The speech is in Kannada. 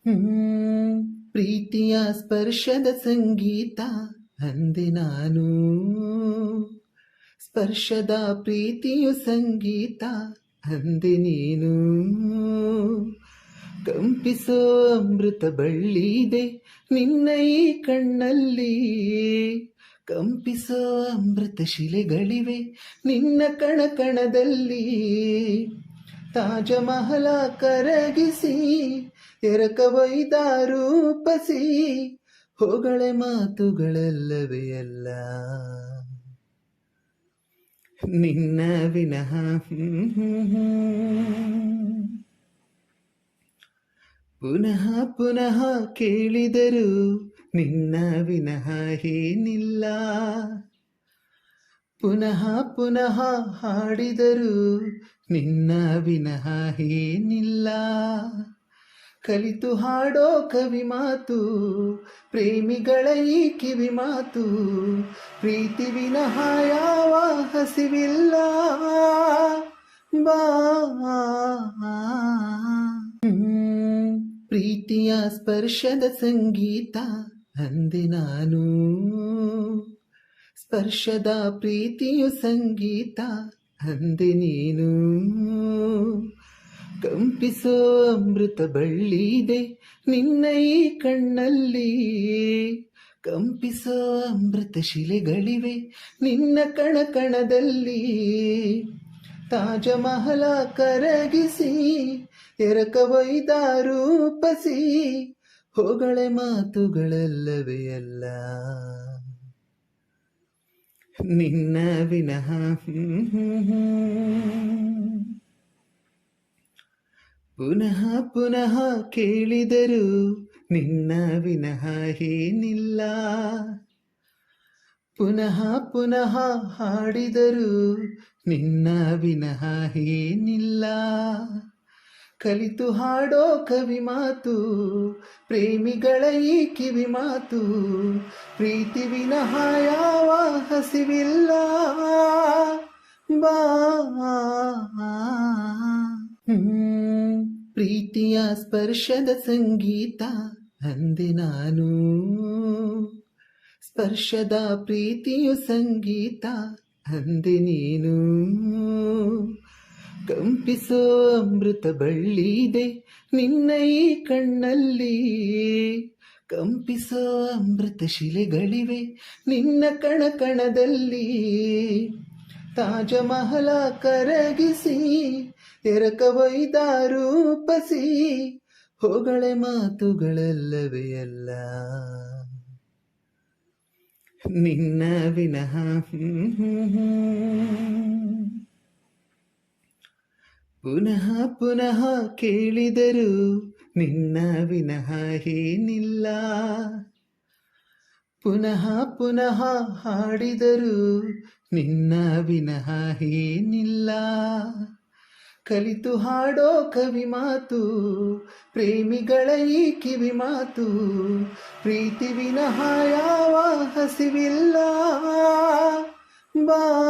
ಹ್ಮ್, ಪ್ರೀತಿಯ ಸ್ಪರ್ಶದ ಸಂಗೀತ ಅಂದೆ ನಾನು. ಸ್ಪರ್ಶದ ಪ್ರೀತಿಯು ಸಂಗೀತ ಅಂದೆ ನೀನು. ಕಂಪಿಸೋ ಅಮೃತ ಬಳ್ಳಿದೆ ನಿನ್ನ ಈ ಕಣ್ಣಲ್ಲಿ. ಕಂಪಿಸೋ ಅಮೃತ ಶಿಲೆಗಳಿವೆ ನಿನ್ನ ಕಣ ಕಣದಲ್ಲಿ ತಾಜ ಮಹಲ ಕರಗಿಸಿ ರೂಪಸಿ, ಹೊಗಳೆ ಮಾತುಗಳಲ್ಲವೇ ಅಲ್ಲ ನಿನ್ನ ವಿನಃ. ಪುನಃ ಪುನಃ ಕೇಳಿದರು ನಿನ್ನ ವಿನಃ ಏನಿಲ್ಲ ಪುನಃ ಪುನಃ ಹಾಡಿದರು, ನಿನ್ನ ವಿನಃ ಏನಿಲ್ಲ. ಕಲಿತು ಹಾಡೋ ಕವಿ ಮಾತು, ಪ್ರೇಮಿಗಳ ಈ ಕಿವಿ ಮಾತು, ಪ್ರೀತಿ ವಿನಃ ಯಾವ ಹಸಿವಿಲ್ಲ. ಬಾ. ಪ್ರೀತಿಯ ಸ್ಪರ್ಶದ ಸಂಗೀತ ಅಂದೆ ನಾನು. ಸ್ಪರ್ಶದ ಪ್ರೀತಿಯು ಸಂಗೀತ, ಅಂದೆ ನೀನು. ಕಂಪಿಸೋ ಅಮೃತ ಬಳ್ಳಿದೆ ನಿನ್ನ ಈ ಕಣ್ಣಲ್ಲಿ. ಕಂಪಿಸೋ ಅಮೃತ ಶಿಲೆಗಳಿವೆ ನಿನ್ನ ಕಣ ಕಣದಲ್ಲಿ ತಾಜ ಮಹಲ ಕರಗಿಸಿ ಎರಕವೈದ ರೂಪಸಿ ಹೊಗಳೆ ಮಾತುಗಳಲ್ಲವೇ ಅಲ್ಲ. ನಿನ್ನ ವಿನಃ. ಪುನಃ ಪುನಃ ಕೇಳಿದರು ನಿನ್ನ ವಿನಃ ಏನಿಲ್ಲ ಪುನಃ ಪುನಃ ಹಾಡಿದರು ನಿನ್ನ ವಿನಃ ಏನಿಲ್ಲ ಕಲಿತು ಹಾಡೋ ಕವಿ ಮಾತು, ಪ್ರೇಮಿಗಳ ಈ ಕಿವಿ ಮಾತು, ಪ್ರೀತಿ ವಿನಃ ಯಾವ ಹಸಿವಿಲ್ಲ. ಬಾ. ಪ್ರೀತಿಯ ಸ್ಪರ್ಶದ ಸಂಗೀತ ಅಂದೆ ನಾನು. ಸ್ಪರ್ಶದ ಪ್ರೀತಿಯು ಸಂಗೀತ ಅಂದೆ ನೀನು. ಕಂಪಿಸೋ ಅಮೃತ ಬಳ್ಳಿದೆ ನಿನ್ನ ಈ ಕಣ್ಣಲ್ಲಿ. ಕಂಪಿಸೋ ಅಮೃತ ಶಿಲೆಗಳಿವೆ ನಿನ್ನ ಕಣ ಕಣದಲ್ಲಿ. ತಾಜ ಮಹಲ ಕರಗಿಸಿ ರೂಪಸಿ ಹೊಗಳೆ ಮಾತುಗಳಲ್ಲವೇ ಅಲ್ಲ. ನಿನ್ನ ವಿನಃ. ಪುನಃ ಪುನಃ ಕೇಳಿದರು ನಿನ್ನ ವಿನಃ ಏನಿಲ್ಲ. ಪುನಃ ಪುನಃ ಹಾಡಿದರು ನಿನ್ನ ವಿನಃ ಏನಿಲ್ಲ. ಕಲಿತು ಹಾಡೋ ಕವಿ ಮಾತು, ಪ್ರೇಮಿಗಳ ಈ ಕಿವಿ ಮಾತು, ಪ್ರೀತಿ ವಿನಃ ಯಾವ ಹಸಿವಿಲ್ಲ. ಬಾ.